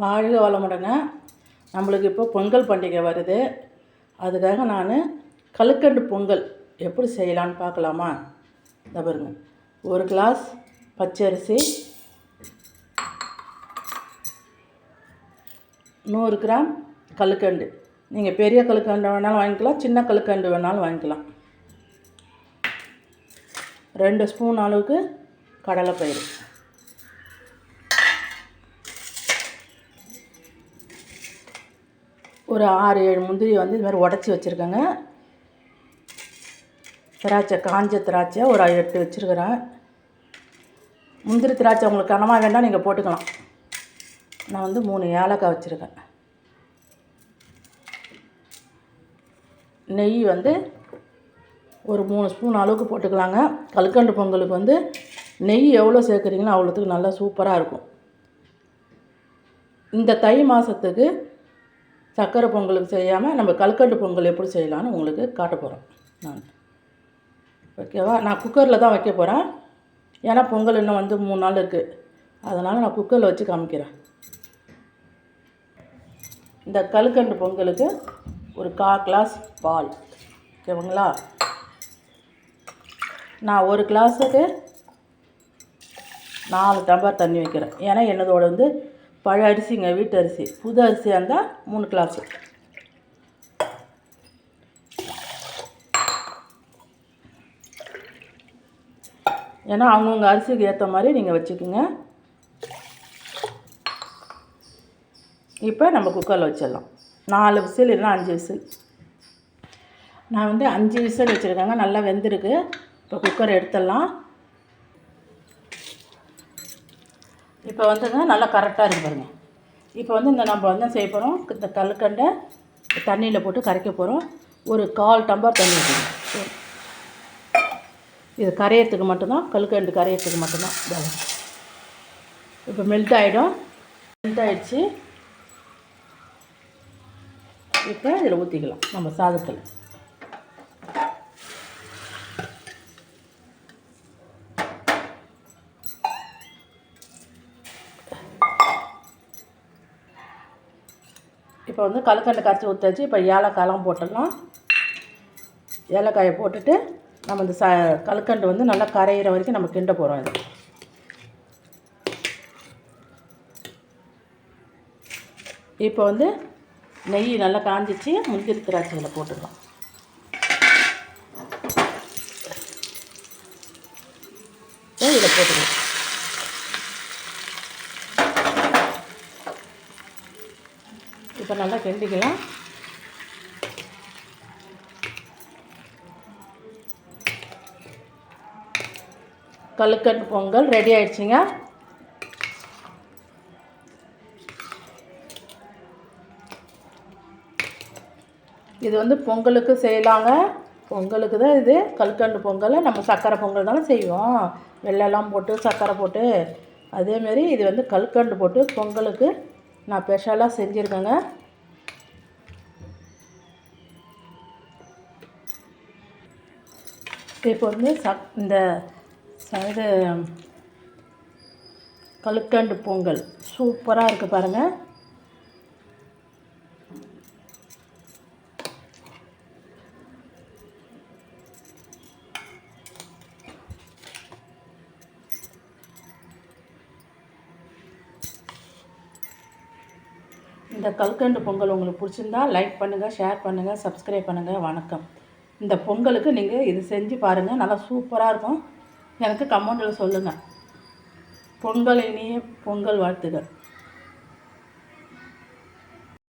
வாழ்க வளமுடங்க நம்மளுக்கு இப்போ பொங்கல் பண்டிகை வருது. அதுக்காக நான் கழுக்கண்டு பொங்கல் எப்படி செய்யலான்னு பார்க்கலாமா? இந்த பாருங்க. ஒரு கிளாஸ் பச்சரிசி நூறு கிராம் கழுக்கண்டு நீங்கள் பெரிய கழுக்கண்டு வேணாலும் வாங்கிக்கலாம் சின்ன கழுக்கண்டு வேணாலும் வாங்கிக்கலாம். ரெண்டு ஸ்பூன் அளவுக்கு கடலைப்பயிறு. ஒரு ஆறு ஏழு முந்திரி வந்து இது மாதிரி உடச்சி வச்சுருக்கேங்க. திராட்சை காஞ்ச திராட்சை ஒரு எட்டு வச்சுருக்கிறேன். முந்திரி திராட்சை உங்களுக்கு கனமாக வேண்டாம் நீங்கள் போட்டுக்கலாம். நான் வந்து மூணு ஏலக்காய் வச்சுருக்கேன். நெய் வந்து ஒரு மூணு ஸ்பூன் அளவுக்கு போட்டுக்கலாங்க. கல்கண்டு பொங்கலுக்கு வந்து நெய் எவ்வளோ சேர்க்குறீங்களோ அவ்வளோத்துக்கு நல்லா சூப்பராக இருக்கும். இந்த தை மாதத்துக்கு சக்கரை பொங்கலுக்கு செய்யாமல் நம்ம கல்கண்டு பொங்கல் எப்படி செய்யலான்னு உங்களுக்கு காட்ட போகிறோம் நான். ஓகேவா? நான் குக்கரில் தான் வைக்க போகிறேன் ஏன்னா பொங்கல் இன்னும் வந்து மூணு நாள் இருக்குது அதனால் நான் குக்கரில் வச்சு காமிக்கிறேன். இந்த கல்கண்டு பொங்கலுக்கு ஒரு கா கிளாஸ் பால். ஓகேங்களா நான் ஒரு கிளாஸுக்கு நாலு டம்ளர் தண்ணி வைக்கிறேன். ஏன்னா என்னதோட வந்து பழைய அரிசிங்க வீட்டு அரிசி. புது அரிசியாக இருந்தால் மூணு கிளாஸு ஏன்னா அவங்கவுங்க அரிசிக்கு ஏற்ற மாதிரி நீங்கள் வச்சுக்கோங்க. இப்போ நம்ம குக்கரில் வச்சிடலாம். நாலு விசில் இல்லைன்னா அஞ்சு விசில். நான் வந்து அஞ்சு விசில் வச்சுருக்கேங்க. நல்லா வெந்திருக்கு. இப்போ குக்கர் எடுத்துடலாம். இப்போ வந்துங்க நல்லா கரெக்டாக இருக்கு பாருங்க. இப்போ வந்து இந்த நம்ம வந்து செய்ய போகிறோம் இந்த கல்கண்டை தண்ணியில் போட்டு கரைக்க போகிறோம் ஒரு கால் டம்பர் தண்ணி ஊற்றணும் இது கரையிறதுக்கு மட்டும்தான் கல்கண்டு கரையிறதுக்கு மட்டும்தான். இப்போ மெல்ட் ஆகிடும் மெல்ட் ஆகிடுச்சு இப்போ இதில் ஊற்றிக்கலாம் நம்ம சாதத்தில். இப்போ வந்து கலக்கண்டை கரைச்சி ஊற்றாச்சு இப்போ ஏலக்காயெலாம் போட்டுடலாம். ஏலக்காயை போட்டுட்டு நம்ம இந்த ச கலக்கண்டு வந்து நல்லா கரையிற வரைக்கும் நம்ம கிண்ட போகிறோம் இது. இப்போ வந்து நெய் நல்லா காஞ்சிச்சு. முந்திரி திராட்சையில் போட்டுக்கலாம். இதில் போட்டுக்கலாம். இப்போ நல்லா கிண்டிக்கலாம். கழுக்கன் பொங்கல் ரெடி ஆயிடுச்சுங்க. இது வந்து பொங்கலுக்கு செய்யலாங்க. பொங்கலுக்கு தான் இது கல்கண்டு பொங்கலை நம்ம சக்கரை பொங்கல் தானே செய்வோம். வெள்ளெல்லாம் போட்டு சக்கரை போட்டு. அதேமாரி இது வந்து கல்கண்டு போட்டு பொங்கலுக்கு நான் ஸ்பெஷலாக செஞ்சுருக்கேங்க. இப்போ வந்து ச இந்த இது கல்கண்டு பொங்கல். சூப்பராக இருக்குது பாருங்கள் இந்த கல்கண்டு பொங்கல் உங்களுக்கு பிடிச்சிருந்தா லைக் பண்ணுங்கள் ஷேர் பண்ணுங்கள் சப்ஸ்கிரைப் பண்ணுங்கள் வணக்கம். இந்த பொங்கலுக்கு நீங்கள் இது செஞ்சு பாருங்கள் நல்லா சூப்பராக இருக்கும். எனக்கு கமெண்டில் சொல்லுங்கள் பொங்கல் இனிய பொங்கல் வாழ்த்துகள்.